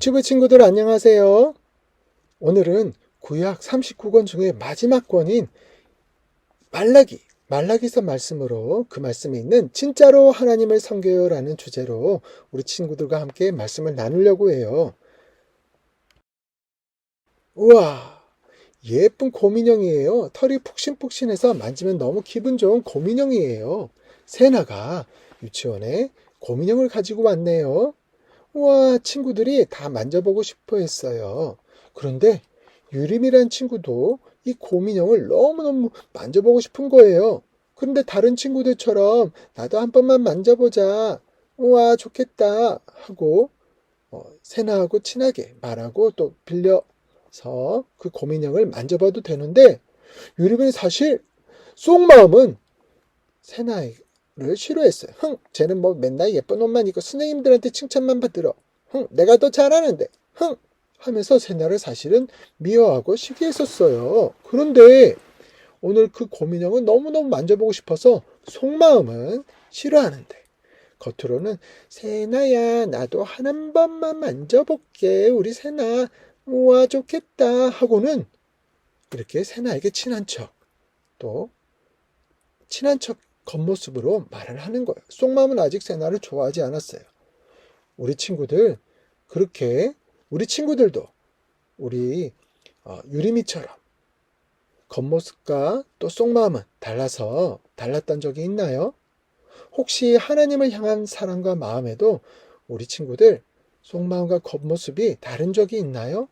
유튜브 친구들 안녕하세요. 오늘은 구약 39권 중에 마지막 권인 말라기, 말라기서 말씀으로 그 말씀에 있는 진짜로 하나님을 섬겨요 라는 주제로 우리 친구들과 함께 말씀을 나누려고 해요. 우와, 예쁜 곰인형이에요. 털이 푹신푹신해서 만지면 너무 기분 좋은 곰인형이에요. 세나가 유치원에 곰인형을 가지고 왔네요. 우와, 친구들이 다 만져보고 싶어 했어요. 그런데 유림이란 친구도 이 곰인형을 너무너무 만져보고 싶은 거예요. 그런데 다른 친구들처럼 나도 한 번만 만져보자. 우와, 좋겠다. 하고, 어, 세나하고 친하게 말하고 또 빌려서 그 곰인형을 만져봐도 되는데, 유림은 사실 속마음은 세나의 를 싫어했어요. 흥, 쟤는 뭐 맨날 예쁜 옷만 입고 선생님들한테 칭찬만 받들어. 흥, 내가 더 잘하는데. 흥, 하면서 세나를 사실은 미워하고 시기했었어요. 그런데 오늘 그 곰인형은 너무너무 만져보고 싶어서 속마음은 싫어하는데 겉으로는 세나야 나도 한 번만 만져볼게 우리 세나 우와 좋겠다 하고는 이렇게 세나에게 친한 척 또 친한 척 겉모습으로 말을 하는 거예요. 속마음은 아직 세나를 좋아하지 않았어요. 우리 친구들 그렇게 우리 친구들도 우리 어, 유리미처럼 겉모습과 또 속마음은 달라서 달랐던 적이 있나요? 혹시 하나님을 향한 사랑과 마음에도 우리 친구들 속마음과 겉모습이 다른 적이 있나요?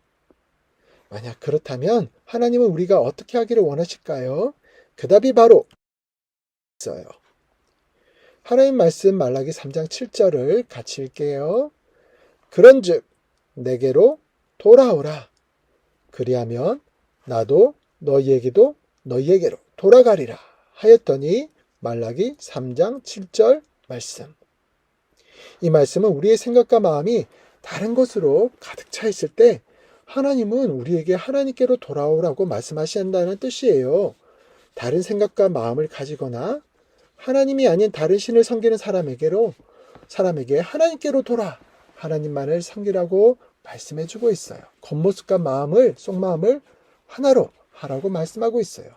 만약 그렇다면 하나님은 우리가 어떻게 하기를 원하실까요? 그 답이 바로 있어요. 하나님 말씀 말라기 3장 7절을 같이 읽게요. 그런즉 내게로 돌아오라. 그리하면 나도 너희에게도 너희에게로 돌아가리라 하였더니 말라기 3장 7절 말씀. 이 말씀은 우리의 생각과 마음이 다른 것으로 가득 차 있을 때 하나님은 우리에게 하나님께로 돌아오라고 말씀하신다는 뜻이에요. 다른 생각과 마음을 가지거나 하나님이 아닌 다른 신을 섬기는 사람에게로 사람에게 하나님께로 돌아 하나님만을 섬기라고 말씀해 주고 있어요. 겉모습과 마음을 속마음을 하나로 하라고 말씀하고 있어요.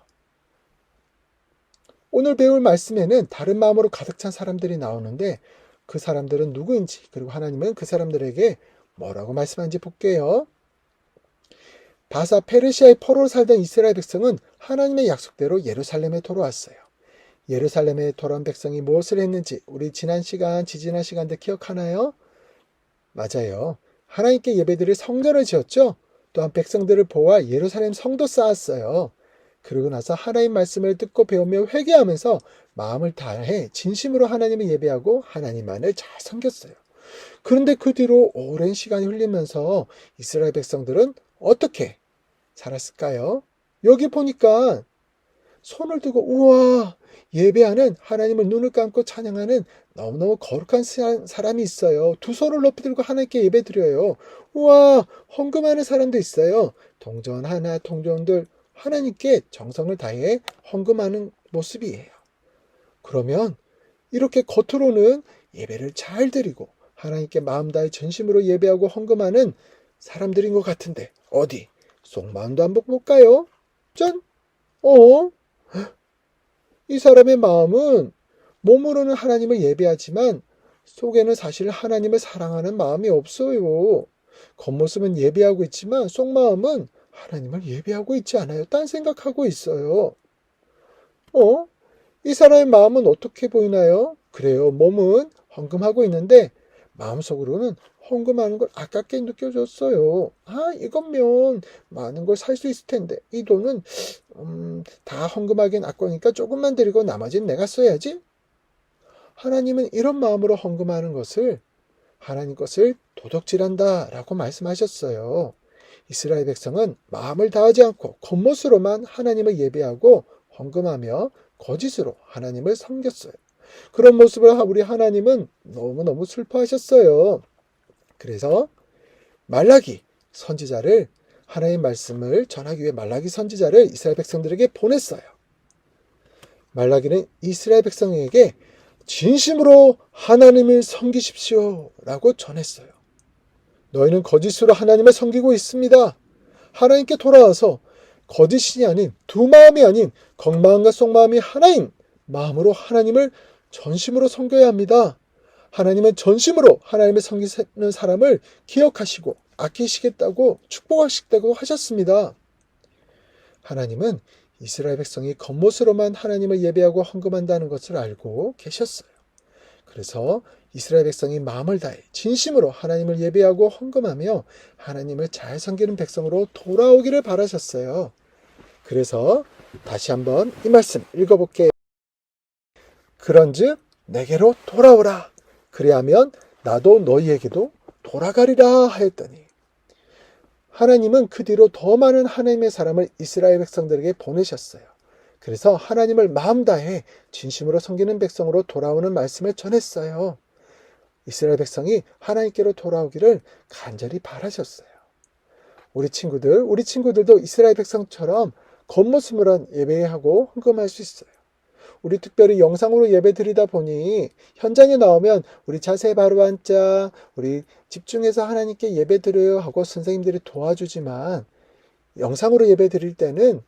오늘 배울 말씀에는 다른 마음으로 가득 찬 사람들이 나오는데 그 사람들은 누구인지 그리고 하나님은 그 사람들에게 뭐라고 말씀하는지 볼게요. 바사 페르시아의 포로로 살던 이스라엘 백성은 하나님의 약속대로 예루살렘에 돌아왔어요. 예루살렘에 돌아온 백성이 무엇을 했는지 우리 지난 시간, 지지난 시간들 기억하나요? 맞아요. 하나님께 예배드릴 성전을 지었죠? 또한 백성들을 보아 예루살렘 성도 쌓았어요. 그러고 나서 하나님 말씀을 듣고 배우며 회개하면서 마음을 다해 진심으로 하나님을 예배하고 하나님만을 잘 섬겼어요. 그런데 그 뒤로 오랜 시간이 흘리면서 이스라엘 백성들은 어떻게 살았을까요? 여기 보니까 손을 들고 우와 예배하는 하나님을 눈을 감고 찬양하는 너무너무 거룩한 사- 사람이 있어요. 두 손을 높이 들고 하나님께 예배 드려요. 우와 헌금하는 사람도 있어요. 동전 하나 동전들 하나님께 정성을 다해 헌금하는 모습이에요. 그러면 이렇게 겉으로는 예배를 잘 드리고 하나님께 마음 다해 전심으로 예배하고 헌금하는 사람들인 것 같은데 어디 속마음도 한번 볼까요? 짠! 어? 이 사람의 마음은 몸으로는 하나님을 예배하지만 속에는 사실 하나님을 사랑하는 마음이 없어요. 겉모습은 예배하고 있지만 속마음은 하나님을 예배하고 있지 않아요. 딴 생각하고 있어요. 어? 이 사람의 마음은 어떻게 보이나요? 그래요. 몸은 헌금하고 있는데 마음속으로는 헌금 하는 걸 아깝게 느껴졌어요. 아, 이거면 많은 걸 살 수 있을 텐데 이 돈은 음, 다 헌금하기엔 아까우니까 조금만 드리고 나머지는 내가 써야지. 하나님은 이런 마음으로 헌금하는 것을 하나님 것을 도둑질한다 라고 말씀하셨어요. 이스라엘 백성은 마음을 다하지 않고 겉모습으로만 하나님을 예배하고 헌금하며 거짓으로 하나님을 섬겼어요. 그런 모습을 우리 하나님은 너무너무 슬퍼하셨어요. 그래서 말라기 선지자를 하나님 말씀을 전하기 위해 말라기 선지자를 이스라엘 백성들에게 보냈어요. 말라기는 이스라엘 백성에게 진심으로 하나님을 섬기십시오 라고 전했어요. 너희는 거짓으로 하나님을 섬기고 있습니다. 하나님께 돌아와서 거짓이 아닌 두 마음이 아닌 겉마음과 속마음이 하나인 마음으로 하나님을 전심으로 섬겨야 합니다. 하나님은 전심으로 하나님을 섬기는 사람을 기억하시고 아끼시겠다고 축복하시겠다고 하셨습니다. 하나님은 이스라엘 백성이 겉모습으로만 하나님을 예배하고 헌금한다는 것을 알고 계셨어요. 그래서 이스라엘 백성이 마음을 다해 진심으로 하나님을 예배하고 헌금하며 하나님을 잘 섬기는 백성으로 돌아오기를 바라셨어요. 그래서 다시 한번 이 말씀 읽어볼게요. 그런즉 내게로 돌아오라. 그리하면 나도 너희에게도 돌아가리라 하였더니 하나님은 그 뒤로 더 많은 하나님의 사람을 이스라엘 백성들에게 보내셨어요. 그래서 하나님을 마음 다해 진심으로 섬기는 백성으로 돌아오는 말씀을 전했어요. 이스라엘 백성이 하나님께로 돌아오기를 간절히 바라셨어요. 우리 친구들, 우리 친구들도 이스라엘 백성처럼 겉모습으로 예배하고 헌금할 수 있어요. 우리 특별히 영상으로 예배 드리다 보니 현장에 나오면 우리 자세 바로 앉자, 우리 집중해서 하나님께 예배 드려요 하고 선생님들이 도와주지만 영상으로 예배 드릴 때는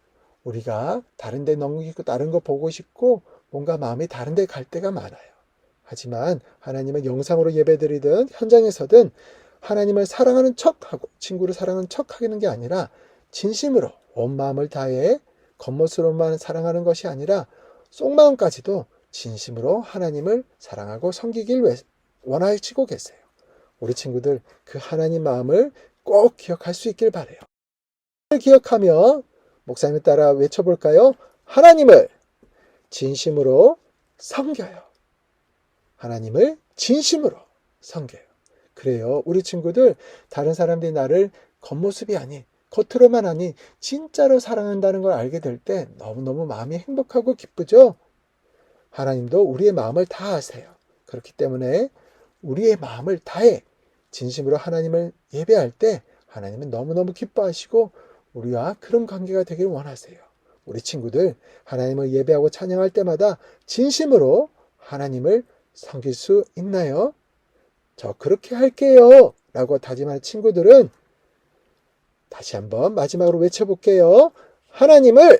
우리가 다른 데 넘기고 다른 거 보고 싶고 뭔가 마음이 다른 데 갈 때가 많아요. 하지만 하나님은 영상으로 예배 드리든 현장에서든 하나님을 사랑하는 척하고 친구를 사랑하는 척 하는 게 아니라 진심으로 온 마음을 다해 겉모습으로만 사랑하는 것이 아니라 속마음까지도 진심으로 하나님을 사랑하고 섬기길 원하시고 계세요. 우리 친구들 그 하나님 마음을 꼭 기억할 수 있길 바래요. 기억하며 목사님 따라 외쳐볼까요? 하나님을 진심으로 섬겨요. 하나님을 진심으로 섬겨요. 그래요. 우리 친구들 다른 사람들이 나를 겉모습이 아닌 겉으로만 아닌 진짜로 사랑한다는 걸 알게 될 때 너무너무 마음이 행복하고 기쁘죠? 하나님도 우리의 마음을 다 아세요. 그렇기 때문에 우리의 마음을 다해 진심으로 하나님을 예배할 때 하나님은 너무너무 기뻐하시고 우리와 그런 관계가 되길 원하세요. 우리 친구들 하나님을 예배하고 찬양할 때마다 진심으로 하나님을 섬길 수 있나요? 저 그렇게 할게요. 라고 다짐한 친구들은 다시 한번 마지막으로 외쳐볼게요. 하나님을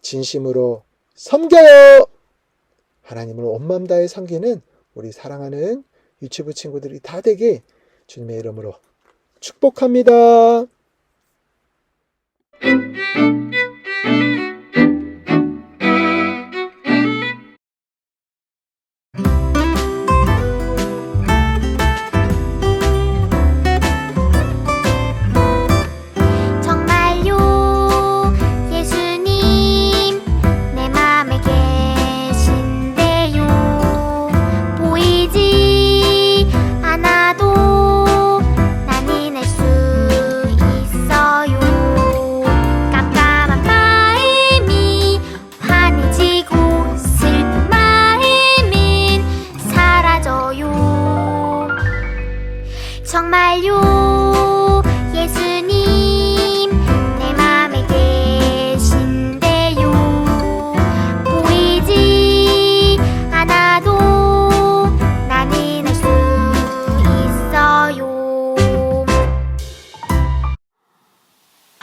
진심으로 섬겨요. 하나님을 온맘 다해 섬기는 우리 사랑하는 유치부 친구들이 다 되게 주님의 이름으로 축복합니다.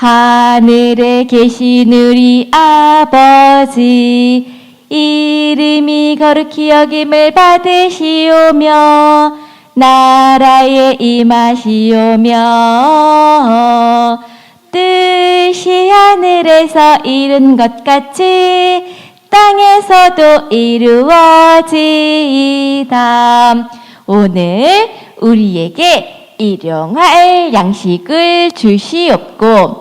하늘에 계신 우리 아버지 이름이 거룩히 여김을 받으시오며 나라에 임하시오며 뜻이 하늘에서 이룬 것 같이 땅에서도 이루어지이다. 오늘 우리에게 일용할 양식을 주시옵고